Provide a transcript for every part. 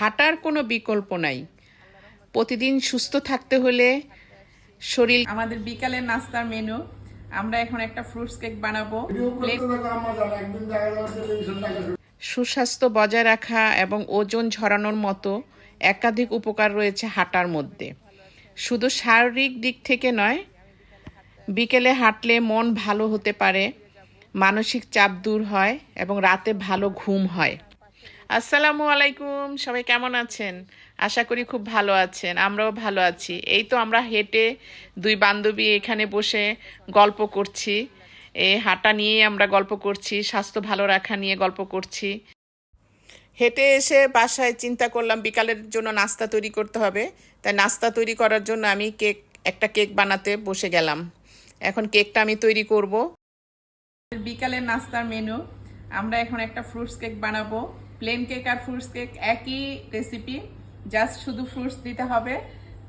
হাঁটার কোনো বিকল্প নাই। প্রতিদিন সুস্থ থাকতে হলে শরীর আমাদের বিকালের নাস্তার মেনু আমরা এখন একটা ফ্রুটস কেক বানাবো। সুস্বাস্থ্য বজায় রাখা এবং ওজন ঝরানোর মতো একাধিক উপকার রয়েছে হাঁটার মধ্যে। শুধু শারীরিক দিক থেকে নয় বিকেলে হাঁটলে মন ভালো হতে পারে মানসিক চাপ দূর হয় এবং রাতে ভালো ঘুম হয়। আসসালামু আলাইকুম, সবাই কেমন আছেন? আশা করি খুব ভালো আছেন, আমরাও ভালো আছি। এই তো আমরা হেঁটে দুই বান্ধবী এখানে বসে গল্প করছি। এই হাঁটা নিয়ে আমরা গল্প করছি, স্বাস্থ্য ভালো রাখা নিয়ে গল্প করছি। হেঁটে এসে বাসায় চিন্তা করলাম, বিকালের জন্য নাস্তা তৈরি করতে হবে। তাই নাস্তা তৈরি করার জন্য আমি কেক, একটা কেক বানাতে বসে গেলাম। এখন কেকটা আমি তৈরি করব। বিকালের নাস্তার মেনু, আমরা এখন একটা ফ্রুটস কেক বানাবো। প্লেন কেক আর ফ্রুটস কেক একই রেসিপি জাস্ট শুধু ফ্রুটস দিতে হবে।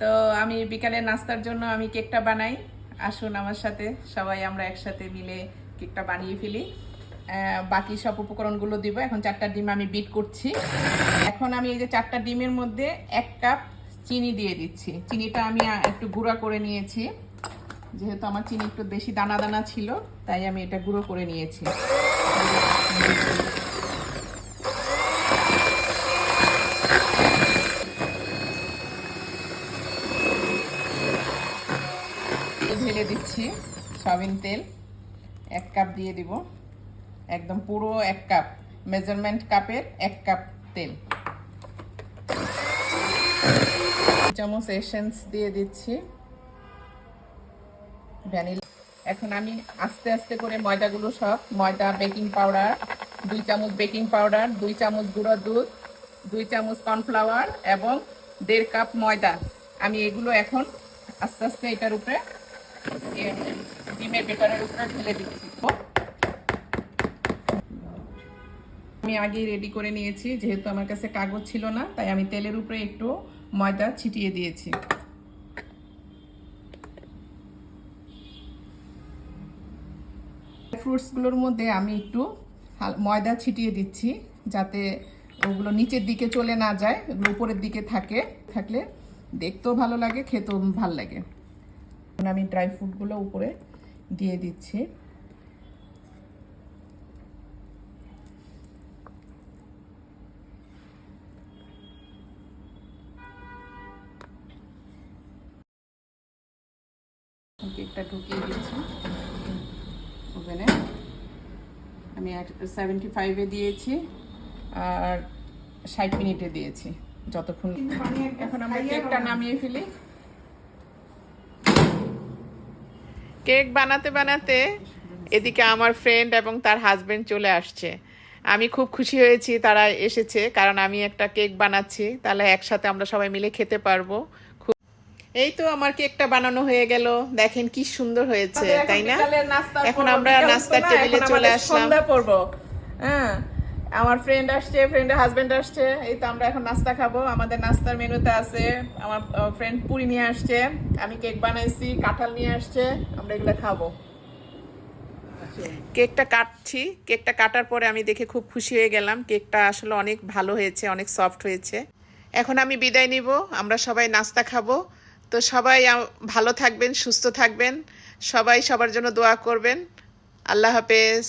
তো আমি বিকালের নাস্তার জন্য আমি কেকটা বানাই। আসুন আমার সাথে, সবাই আমরা একসাথে মিলে কেকটা বানিয়ে ফেলি। বাকি সব উপকরণগুলো দিব। এখন চারটা ডিম আমি বিট করছি। এখন আমি এই যে চারটা ডিমের মধ্যে এক কাপ চিনি দিয়ে দিচ্ছি। চিনিটা আমি একটু গুঁড়া করে নিয়েছি। যেহেতু আমার চিনি একটু বেশি দানা দানা ছিল, তাই আমি এটা গুঁড়ো করে নিয়েছি। ঢেলে দিচ্ছি সয়াবিন তেল। এক কাপ দিয়ে দিব। একদম পুরো এক কাপ। মেজারমেন্ট কাপের এক কাপ তেল। চামচ এসেন্স দিয়ে দিচ্ছি। ভ্যানিলা। এখন আমি আস্তে আস্তে করে ময়দাগুলো সব, ময়দা, বেকিং পাউডার, দুই চামচ বেকিং পাউডার, দুই চামচ গুঁড়ো দুধ, দুই চামচ কর্নফ্লাওয়ার এবং দেড় কাপ ময়দা। আমি এগুলো এখন আস্তে আস্তে এটার উপরে ডিমের বেটারের উপরে ঢেলে দিচ্ছি আমি আগেই রেডি করে নিয়েছি, যেহেতু আমার কাছে কাগজ ছিল না, তাই আমি তেলের উপরে একটু ময়দা ছিটিয়ে দিয়েছি। ফ্রুটসগুলোর মধ্যে আমি একটু ময়দা ছিটিয়ে দিচ্ছি, যাতে ওগুলো নিচের দিকে চলে না যায়, ওগুলো উপরের দিকে থাকে, থাকলে দেখতেও ভালো লাগে, খেতেও ভালো লাগে। এখন আমি ড্রাই ফ্রুটগুলো উপরে দিয়ে দিচ্ছি। কেকটা ঢুকিয়ে দিচ্ছি। ওভেনে। আমি সেভেন্টি ফাইভে দিয়েছি আর ষাট মিনিটে দিয়েছি যতক্ষণ এখন আমরা কেকটা নামিয়ে ফেলি। কেক বানাতে বানাতে এদিকে আমার ফ্রেন্ড এবং তার হাজবেন্ড চলে আসছে। আমি খুব খুশি হয়েছি তারা এসেছে কারণ আমি একটা কেক বানাচ্ছি তাহলে একসাথে আমরা সবাই মিলে খেতে পারব। খুব এই তো আমার কেকটা বানানো হয়ে গেল। দেখেন কি সুন্দর হয়েছে তাই না? এখন আমরা নাস্তার টেবিলে চলে আসলাম। সন্ধ্যা পড়ব হ্যাঁ। আমার ফ্রেন্ড আসছে ফ্রেন্ডের হাজবেন্ড আসছে। এই তো আমরা এখন নাস্তা খাব। আমাদের নাস্তার মেনুতে আছে, আমার ফ্রেন্ড পুরি নিয়ে আসছে, আমি কেক বানাইছি, কাঁঠাল নিয়ে আসছে, আমরা এগুলো খাব। কেকটা কাটছি কেকটা কাটার পরে আমি দেখে খুব খুশি হয়ে গেলাম। কেকটা আসলে অনেক ভালো হয়েছে, অনেক সফট হয়েছে। এখন আমি বিদায় নিব, আমরা সবাই নাস্তা খাব। তো সবাই ভালো থাকবেন, সুস্থ থাকবেন। সবাই সবার জন্য দোয়া করবেন। আল্লাহ হাফেজ।